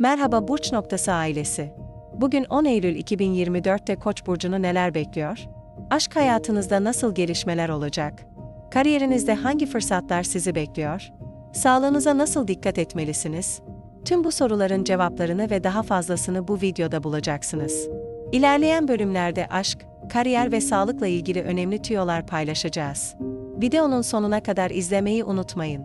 Merhaba Burç Noktası ailesi. Bugün 10 Eylül 2024'te Koç burcunu neler bekliyor? Aşk hayatınızda nasıl gelişmeler olacak? Kariyerinizde hangi fırsatlar sizi bekliyor? Sağlığınıza nasıl dikkat etmelisiniz? Tüm bu soruların cevaplarını ve daha fazlasını bu videoda bulacaksınız. İlerleyen bölümlerde aşk, kariyer ve sağlıkla ilgili önemli tüyolar paylaşacağız. Videonun sonuna kadar izlemeyi unutmayın.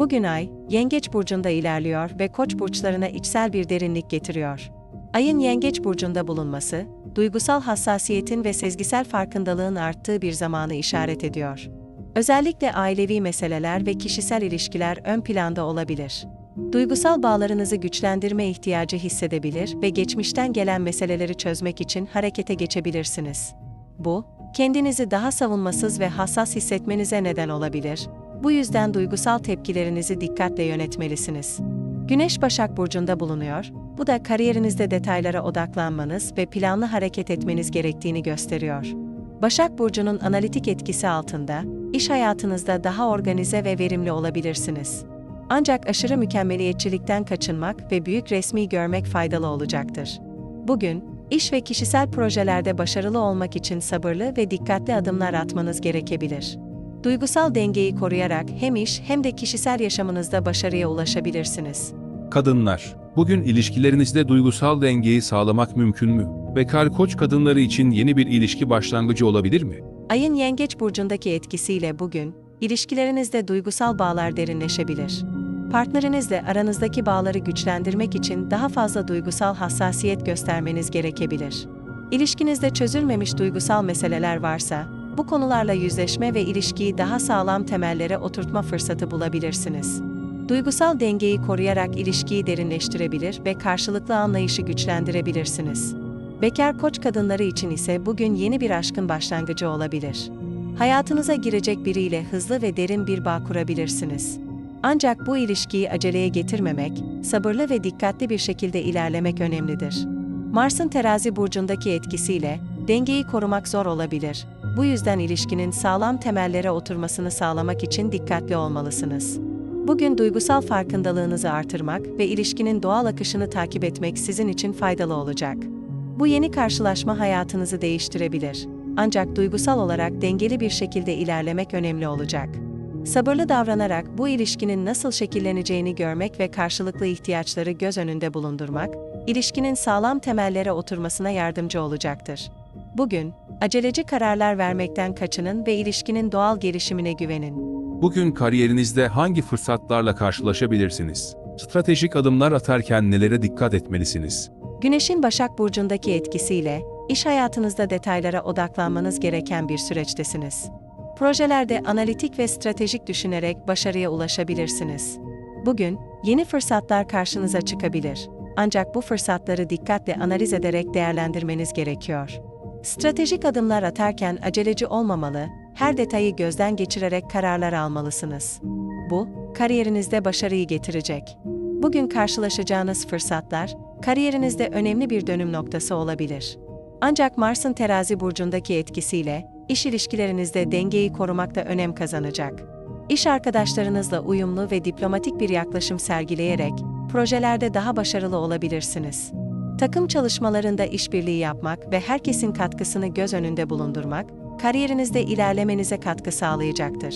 Bugün ay, Yengeç burcunda ilerliyor ve Koç burçlarına içsel bir derinlik getiriyor. Ayın Yengeç burcunda bulunması, duygusal hassasiyetin ve sezgisel farkındalığın arttığı bir zamanı işaret ediyor. Özellikle ailevi meseleler ve kişisel ilişkiler ön planda olabilir. Duygusal bağlarınızı güçlendirme ihtiyacı hissedebilir ve geçmişten gelen meseleleri çözmek için harekete geçebilirsiniz. Bu, kendinizi daha savunmasız ve hassas hissetmenize neden olabilir. Bu yüzden duygusal tepkilerinizi dikkatle yönetmelisiniz. Güneş Başak Burcu'nda bulunuyor, bu da kariyerinizde detaylara odaklanmanız ve planlı hareket etmeniz gerektiğini gösteriyor. Başak Burcu'nun analitik etkisi altında, iş hayatınızda daha organize ve verimli olabilirsiniz. Ancak aşırı mükemmeliyetçilikten kaçınmak ve büyük resmi görmek faydalı olacaktır. Bugün, iş ve kişisel projelerde başarılı olmak için sabırlı ve dikkatli adımlar atmanız gerekebilir. Duygusal dengeyi koruyarak hem iş hem de kişisel yaşamınızda başarıya ulaşabilirsiniz. Kadınlar, bugün ilişkilerinizde duygusal dengeyi sağlamak mümkün mü? Bekar koç kadınları için yeni bir ilişki başlangıcı olabilir mi? Ayın Yengeç burcundaki etkisiyle bugün ilişkilerinizde duygusal bağlar derinleşebilir. Partnerinizle aranızdaki bağları güçlendirmek için daha fazla duygusal hassasiyet göstermeniz gerekebilir. İlişkinizde çözülmemiş duygusal meseleler varsa, bu konularla yüzleşme ve ilişkiyi daha sağlam temellere oturtma fırsatı bulabilirsiniz. Duygusal dengeyi koruyarak ilişkiyi derinleştirebilir ve karşılıklı anlayışı güçlendirebilirsiniz. Bekar koç kadınları için ise bugün yeni bir aşkın başlangıcı olabilir. Hayatınıza girecek biriyle hızlı ve derin bir bağ kurabilirsiniz. Ancak bu ilişkiyi aceleye getirmemek, sabırlı ve dikkatli bir şekilde ilerlemek önemlidir. Mars'ın terazi burcundaki etkisiyle dengeyi korumak zor olabilir. Bu yüzden ilişkinin sağlam temellere oturmasını sağlamak için dikkatli olmalısınız. Bugün duygusal farkındalığınızı artırmak ve ilişkinin doğal akışını takip etmek sizin için faydalı olacak. Bu yeni karşılaşma hayatınızı değiştirebilir. Ancak duygusal olarak dengeli bir şekilde ilerlemek önemli olacak. Sabırlı davranarak bu ilişkinin nasıl şekilleneceğini görmek ve karşılıklı ihtiyaçları göz önünde bulundurmak, ilişkinin sağlam temellere oturmasına yardımcı olacaktır. Bugün, aceleci kararlar vermekten kaçının ve ilişkinin doğal gelişimine güvenin. Bugün kariyerinizde hangi fırsatlarla karşılaşabilirsiniz? Stratejik adımlar atarken nelere dikkat etmelisiniz? Güneşin Başak Burcu'ndaki etkisiyle, iş hayatınızda detaylara odaklanmanız gereken bir süreçtesiniz. Projelerde analitik ve stratejik düşünerek başarıya ulaşabilirsiniz. Bugün, yeni fırsatlar karşınıza çıkabilir. Ancak bu fırsatları dikkatle analiz ederek değerlendirmeniz gerekiyor. Stratejik adımlar atarken aceleci olmamalı, her detayı gözden geçirerek kararlar almalısınız. Bu, kariyerinizde başarıyı getirecek. Bugün karşılaşacağınız fırsatlar, kariyerinizde önemli bir dönüm noktası olabilir. Ancak Mars'ın terazi burcundaki etkisiyle, iş ilişkilerinizde dengeyi korumakta önem kazanacak. İş arkadaşlarınızla uyumlu ve diplomatik bir yaklaşım sergileyerek, projelerde daha başarılı olabilirsiniz. Takım çalışmalarında işbirliği yapmak ve herkesin katkısını göz önünde bulundurmak, kariyerinizde ilerlemenize katkı sağlayacaktır.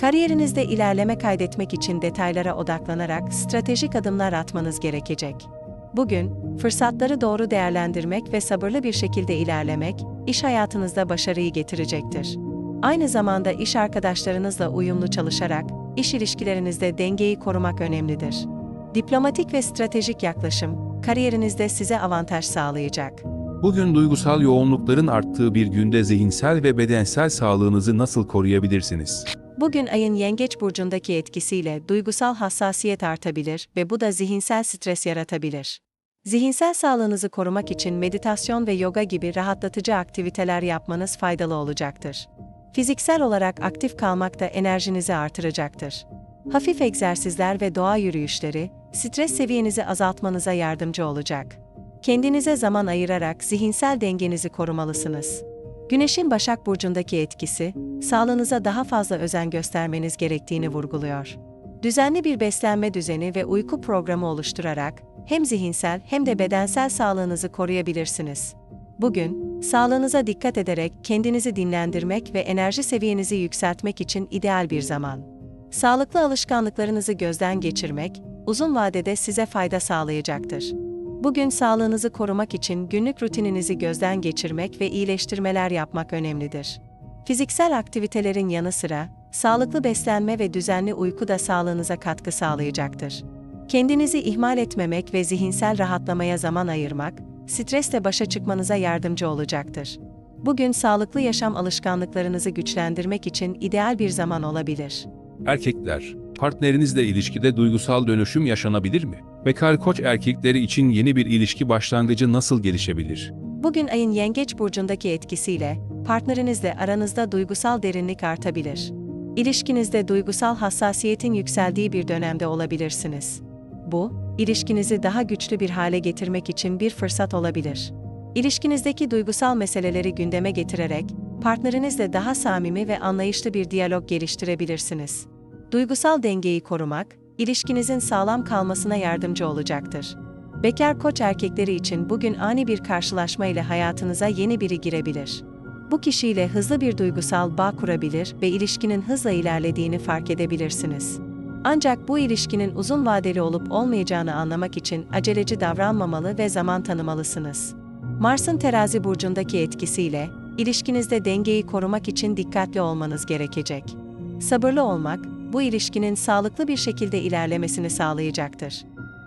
Kariyerinizde ilerleme kaydetmek için detaylara odaklanarak stratejik adımlar atmanız gerekecek. Bugün, fırsatları doğru değerlendirmek ve sabırlı bir şekilde ilerlemek, iş hayatınızda başarıyı getirecektir. Aynı zamanda iş arkadaşlarınızla uyumlu çalışarak, iş ilişkilerinizde dengeyi korumak önemlidir. Diplomatik ve stratejik yaklaşım, kariyerinizde size avantaj sağlayacak. Bugün duygusal yoğunlukların arttığı bir günde zihinsel ve bedensel sağlığınızı nasıl koruyabilirsiniz? Bugün ayın yengeç burcundaki etkisiyle duygusal hassasiyet artabilir ve bu da zihinsel stres yaratabilir. Zihinsel sağlığınızı korumak için meditasyon ve yoga gibi rahatlatıcı aktiviteler yapmanız faydalı olacaktır. Fiziksel olarak aktif kalmak da enerjinizi artıracaktır. Hafif egzersizler ve doğa yürüyüşleri, stres seviyenizi azaltmanıza yardımcı olacak. Kendinize zaman ayırarak zihinsel dengenizi korumalısınız. Güneşin Başak Burcu'ndaki etkisi, sağlığınıza daha fazla özen göstermeniz gerektiğini vurguluyor. Düzenli bir beslenme düzeni ve uyku programı oluşturarak, hem zihinsel hem de bedensel sağlığınızı koruyabilirsiniz. Bugün, sağlığınıza dikkat ederek kendinizi dinlendirmek ve enerji seviyenizi yükseltmek için ideal bir zaman. Sağlıklı alışkanlıklarınızı gözden geçirmek, uzun vadede size fayda sağlayacaktır. Bugün sağlığınızı korumak için günlük rutininizi gözden geçirmek ve iyileştirmeler yapmak önemlidir. Fiziksel aktivitelerin yanı sıra, sağlıklı beslenme ve düzenli uyku da sağlığınıza katkı sağlayacaktır. Kendinizi ihmal etmemek ve zihinsel rahatlamaya zaman ayırmak, stresle başa çıkmanıza yardımcı olacaktır. Bugün sağlıklı yaşam alışkanlıklarınızı güçlendirmek için ideal bir zaman olabilir. Erkekler, partnerinizle ilişkide duygusal dönüşüm yaşanabilir mi? Bekar koç erkekleri için yeni bir ilişki başlangıcı nasıl gelişebilir? Bugün ayın Yengeç burcundaki etkisiyle partnerinizle aranızda duygusal derinlik artabilir. İlişkinizde duygusal hassasiyetin yükseldiği bir dönemde olabilirsiniz. Bu, ilişkinizi daha güçlü bir hale getirmek için bir fırsat olabilir. İlişkinizdeki duygusal meseleleri gündeme getirerek partnerinizle daha samimi ve anlayışlı bir diyalog geliştirebilirsiniz. Duygusal dengeyi korumak, ilişkinizin sağlam kalmasına yardımcı olacaktır. Bekar koç erkekleri için bugün ani bir karşılaşma ile hayatınıza yeni biri girebilir. Bu kişiyle hızlı bir duygusal bağ kurabilir ve ilişkinin hızla ilerlediğini fark edebilirsiniz. Ancak bu ilişkinin uzun vadeli olup olmayacağını anlamak için aceleci davranmamalı ve zaman tanımalısınız. Mars'ın terazi burcundaki etkisiyle, ilişkinizde dengeyi korumak için dikkatli olmanız gerekecek. Sabırlı olmak, bu ilişkinin sağlıklı bir şekilde ilerlemesini sağlayacaktır.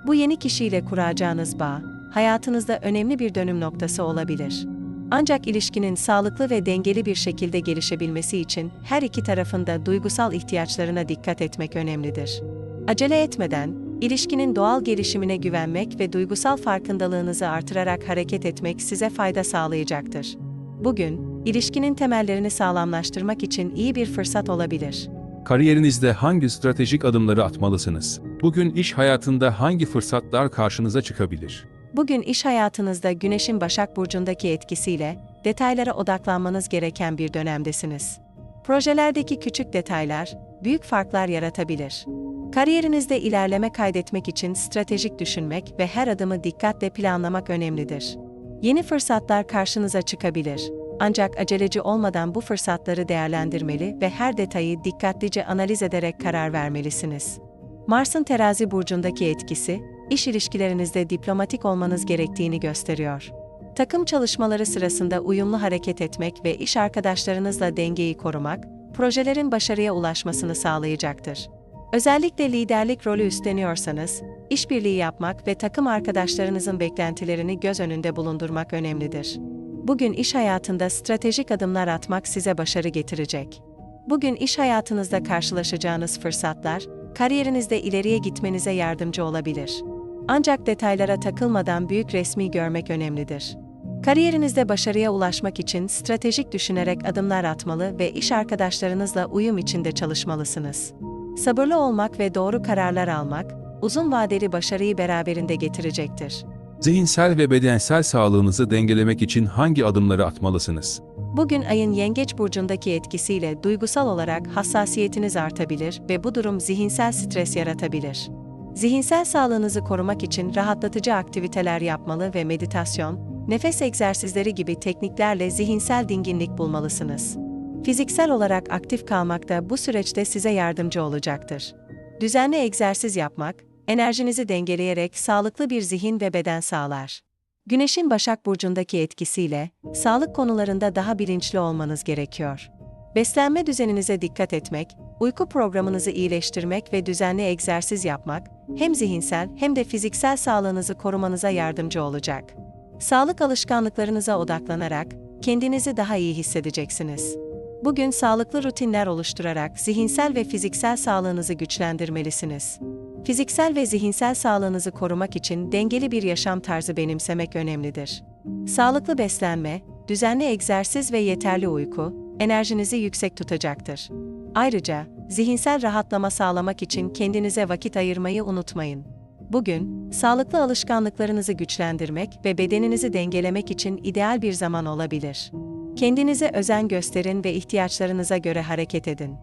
Bu yeni kişiyle kuracağınız bağ, hayatınızda önemli bir dönüm noktası olabilir. Ancak ilişkinin sağlıklı ve dengeli bir şekilde gelişebilmesi için her iki tarafın da duygusal ihtiyaçlarına dikkat etmek önemlidir. Acele etmeden, ilişkinin doğal gelişimine güvenmek ve duygusal farkındalığınızı artırarak hareket etmek size fayda sağlayacaktır. Bugün, ilişkinin temellerini sağlamlaştırmak için iyi bir fırsat olabilir. Kariyerinizde hangi stratejik adımları atmalısınız? Bugün iş hayatında hangi fırsatlar karşınıza çıkabilir? Bugün iş hayatınızda Güneş'in Başak Burcu'ndaki etkisiyle detaylara odaklanmanız gereken bir dönemdesiniz. Projelerdeki küçük detaylar, büyük farklar yaratabilir. Kariyerinizde ilerleme kaydetmek için stratejik düşünmek ve her adımı dikkatle planlamak önemlidir. Yeni fırsatlar karşınıza çıkabilir. Ancak aceleci olmadan bu fırsatları değerlendirmeli ve her detayı dikkatlice analiz ederek karar vermelisiniz. Mars'ın terazi burcundaki etkisi, iş ilişkilerinizde diplomatik olmanız gerektiğini gösteriyor. Takım çalışmaları sırasında uyumlu hareket etmek ve iş arkadaşlarınızla dengeyi korumak, projelerin başarıya ulaşmasını sağlayacaktır. Özellikle liderlik rolü üstleniyorsanız, işbirliği yapmak ve takım arkadaşlarınızın beklentilerini göz önünde bulundurmak önemlidir. Bugün iş hayatında stratejik adımlar atmak size başarı getirecek. Bugün iş hayatınızda karşılaşacağınız fırsatlar, kariyerinizde ileriye gitmenize yardımcı olabilir. Ancak detaylara takılmadan büyük resmi görmek önemlidir. Kariyerinizde başarıya ulaşmak için stratejik düşünerek adımlar atmalı ve iş arkadaşlarınızla uyum içinde çalışmalısınız. Sabırlı olmak ve doğru kararlar almak, uzun vadeli başarıyı beraberinde getirecektir. Zihinsel ve bedensel sağlığınızı dengelemek için hangi adımları atmalısınız? Bugün ayın yengeç burcundaki etkisiyle duygusal olarak hassasiyetiniz artabilir ve bu durum zihinsel stres yaratabilir. Zihinsel sağlığınızı korumak için rahatlatıcı aktiviteler yapmalı ve meditasyon, nefes egzersizleri gibi tekniklerle zihinsel dinginlik bulmalısınız. Fiziksel olarak aktif kalmak da bu süreçte size yardımcı olacaktır. Düzenli egzersiz yapmak, enerjinizi dengeleyerek sağlıklı bir zihin ve beden sağlar. Güneşin Başak Burcu'ndaki etkisiyle, sağlık konularında daha bilinçli olmanız gerekiyor. Beslenme düzeninize dikkat etmek, uyku programınızı iyileştirmek ve düzenli egzersiz yapmak, hem zihinsel hem de fiziksel sağlığınızı korumanıza yardımcı olacak. Sağlık alışkanlıklarınıza odaklanarak, kendinizi daha iyi hissedeceksiniz. Bugün sağlıklı rutinler oluşturarak zihinsel ve fiziksel sağlığınızı güçlendirmelisiniz. Fiziksel ve zihinsel sağlığınızı korumak için dengeli bir yaşam tarzı benimsemek önemlidir. Sağlıklı beslenme, düzenli egzersiz ve yeterli uyku, enerjinizi yüksek tutacaktır. Ayrıca, zihinsel rahatlama sağlamak için kendinize vakit ayırmayı unutmayın. Bugün, sağlıklı alışkanlıklarınızı güçlendirmek ve bedeninizi dengelemek için ideal bir zaman olabilir. Kendinize özen gösterin ve ihtiyaçlarınıza göre hareket edin.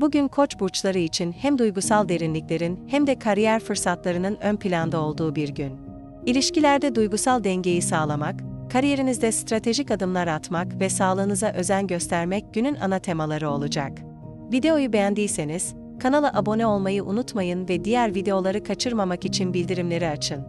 Bugün koç burçları için hem duygusal derinliklerin hem de kariyer fırsatlarının ön planda olduğu bir gün. İlişkilerde duygusal dengeyi sağlamak, kariyerinizde stratejik adımlar atmak ve sağlığınıza özen göstermek günün ana temaları olacak. Videoyu beğendiyseniz, kanala abone olmayı unutmayın ve diğer videoları kaçırmamak için bildirimleri açın.